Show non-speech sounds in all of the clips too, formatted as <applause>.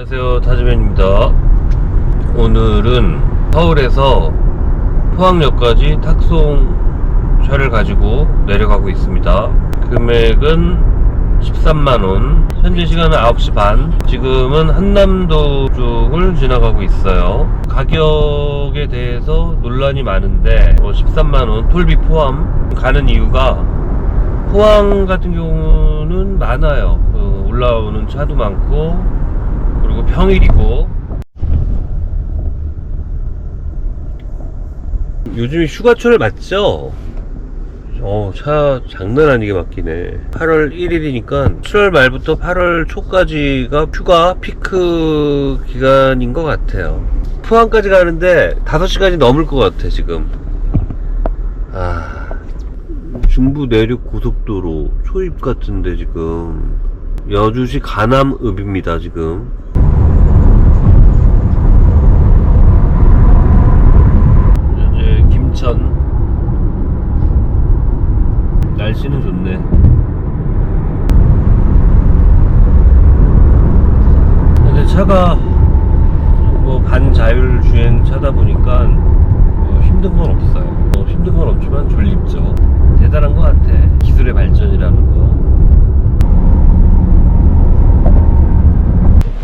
안녕하세요 타즈맨입니다. 오늘은 서울에서 포항역까지 탁송차를 가지고 내려가고 있습니다. 금액은 13만원. 현재 시간은 9시 반. 지금은 한남도 쪽을 지나가고 있어요. 가격에 대해서 논란이 많은데 13만원 톨비 포함 가는 이유가 포항 같은 경우는 많아요. 그 올라오는 차도 많고 그리고 평일이고 요즘이 휴가철 맞죠? 어, 차 장난 아니게 막히네. 8월 1일이니까 7월 말부터 8월 초까지가 휴가 피크 기간인 것 같아요. 포항까지 가는데 5시간이 넘을 것 같아, 지금. 아, 중부 내륙 고속도로 초입 같은데 지금 여주시 가남읍입니다, 지금. 이제 김천 날씨는 좋네. 근데 차가 뭐 반자율 주행 차다 보니까 뭐 힘든 건 없어요. 뭐 힘든 건 없지만 졸립죠. 대단한 것 같아. 기술의 발전이라는 거.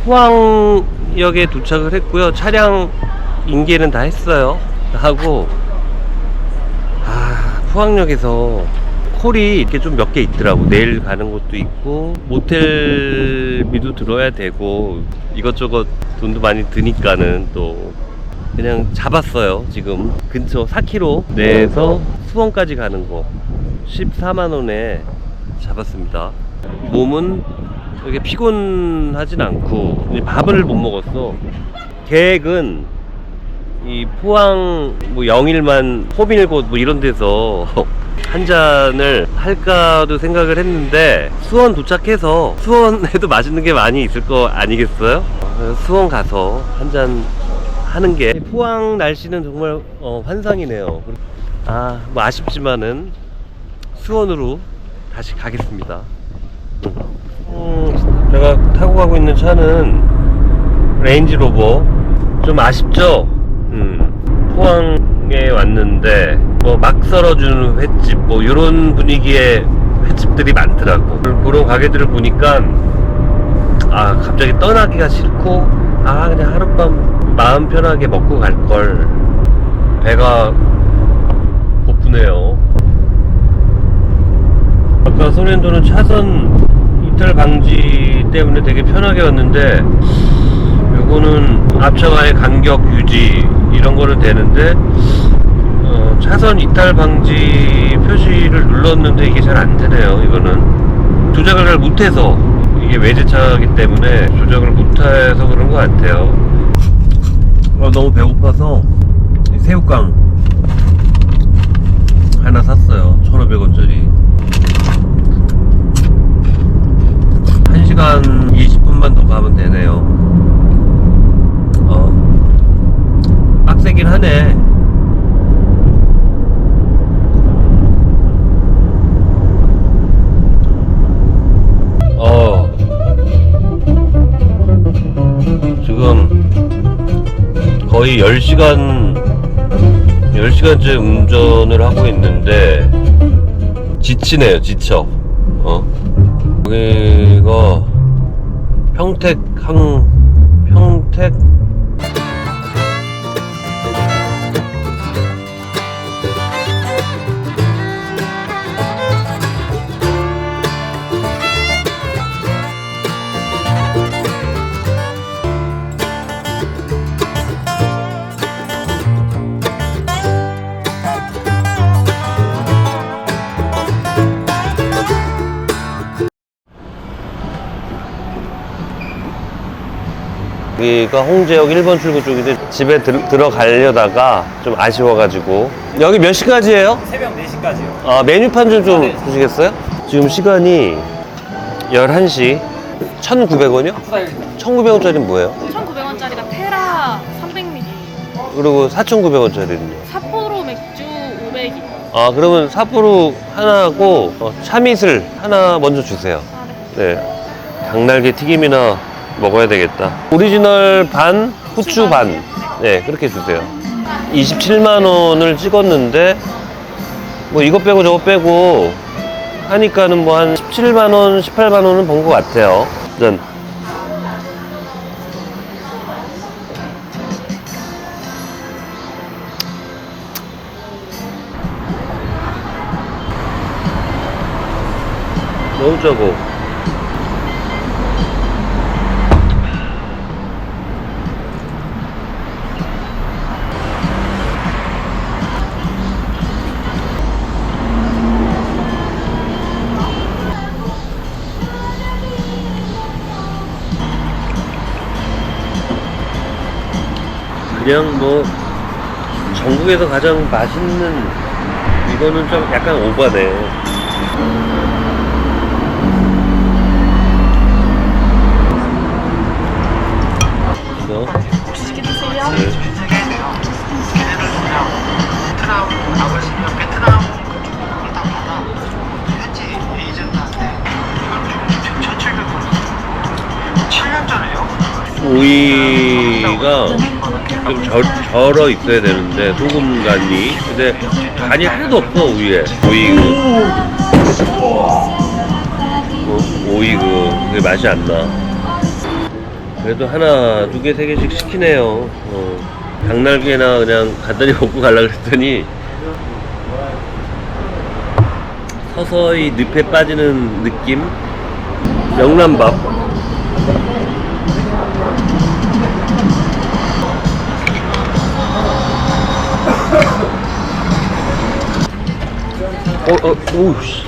포항역에 도착을 했고요. 차량 인계는 다 했어요. 하고 아 포항역에서 콜이 이렇게 좀 몇 개 있더라고. 내일 가는 곳도 있고 모텔비도 들어야 되고 이것저것 돈도 많이 드니까는 또 그냥 잡았어요 지금. 근처 4km 내에서 수원까지 가는 거. 14만원에 잡았습니다. 몸은 이렇게 피곤하진 않고 밥을 못 먹었어. 계획은 이 포항 뭐 영일만 호빈일곳 뭐 이런 데서 한 잔을 할까도 생각을 했는데 수원 도착해서 수원에도 맛있는 게 많이 있을 거 아니겠어요? 수원 가서 한 잔 하는 게 포항 날씨는 정말 어, 환상이네요. 아 뭐 아쉽지만은 수원으로 다시 가겠습니다. 음, 제가 타고 가고 있는 차는 레인지로버 좀 아쉽죠? 음, 포항에 왔는데 뭐 막 썰어주는 횟집 뭐 이런 분위기의 횟집들이 많더라고. 그런 가게들을 보니까 아 갑자기 떠나기가 싫고 아 그냥 하룻밤 마음 편하게 먹고 갈 걸. 배가 고프네요. 아까 소년도는 차선 이탈 방지 때문에 되게 편하게 왔는데 요거는 앞차와의 간격 유지 이런 거는 되는데 어, 차선 이탈 방지 표시를 눌렀는데 이게 잘 안 되네요. 이거는 조작을 잘 못해서 이게 외제차이기 때문에 조작을 못해서 그런 것 같아요. 어, 너무 배고파서 이 새우깡 하나 샀어요. 1,500원짜리. 1시간 20분만 더 가면 되네요. 어. 빡세긴 하네 거의 10시간 10시간째 운전을 하고 있는데 지치네요 지쳐. 어? 여기가 평택 항 평택 여기가 홍제역 1번 출구 쪽인데 집에 들, 들어가려다가 좀 아쉬워가지고 여기 몇 시까지예요? 새벽 4시까지요. 아, 메뉴판 좀, 좀 주시겠어요? 지금 시간이 11시 1,900원이요? 1,900원짜리는 뭐예요? 1,900원짜리가 테라 300ml, 그리고 4,900원짜리는요? 삿포로 맥주 500이. 아, 그러면 삿포로 하나하고 어, 참이슬 하나 먼저 주세요. 아, 네. 네. 닭날개 튀김이나 먹어야 되겠다. 오리지널 반, 후추 반. 네, 그렇게 주세요. 27만 원을 찍었는데 뭐 이거 빼고 저거 빼고 하니까는 뭐 한 17만 원, 18만 원은 번 것 같아요. 일단 너무 적어. 그냥 뭐 전국에서 가장 맛있는 이거는 좀 약간 오바네. 이거 맛있게 드세요. 네. 베트남 가보시면 베트남 그쪽을 다 받아 현지 에이전트한테 이걸 지금 1,700원 7년 전에요? 오이가 좀 절, 절어 있어야 되는데 소금 간이 근데 간이 하나도 없어 오이에 오이 그 어, 오이 그 그게 맛이 안 나. 그래도 하나 두 개 세 개씩 시키네요. 어, 닭날개나 그냥 간단히 <laughs> 먹고 갈라 그랬더니 서서히 늪에 빠지는 느낌. 명란밥. 어, 어, 오우, 씨.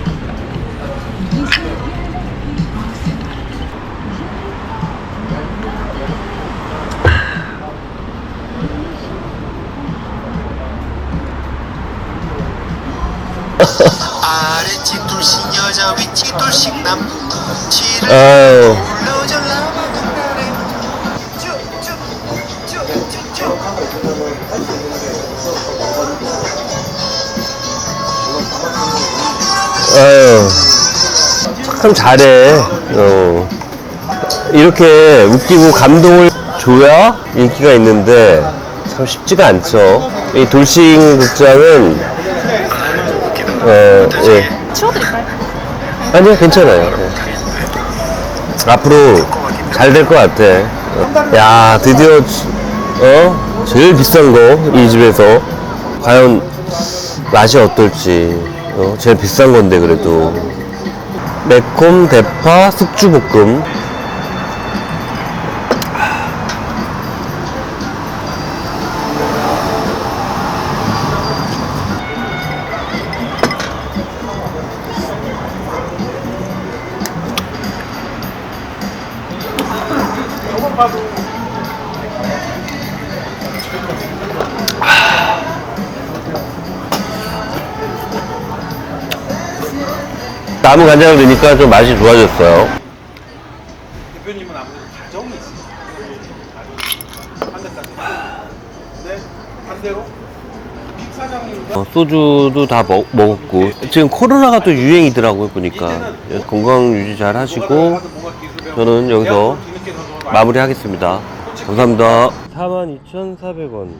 아래집 둘씩 여자 위치 둘씩 남자 치를 아유. 올라오자 나 아유, 참 잘해. 어. 이렇게 웃기고 감동을 줘야 인기가 있는데 참 쉽지가 않죠. 이 돌싱 극장은 어, 예. 치워드릴까요? 아니요, 괜찮아요. 예. 앞으로 잘 될 것 같아. 어. 야, 드디어 어 제일 비싼 거 이 집에서 과연 맛이 어떨지. 어, 제일 비싼 건데 그래도 매콤 대파 숙주볶음. 나무 간장을 넣으니까 좀 맛이 좋아졌어요. 대표님은 아무래도 가정이 있으시죠. 대까지. 근데 반대로 빅 사장님과 어, 소주도 다 먹, 먹었고 지금 코로나가 또 유행이더라고요 보니까 건강 유지 잘 하시고 저는 여기서 마무리하겠습니다 감사합니다 42,400원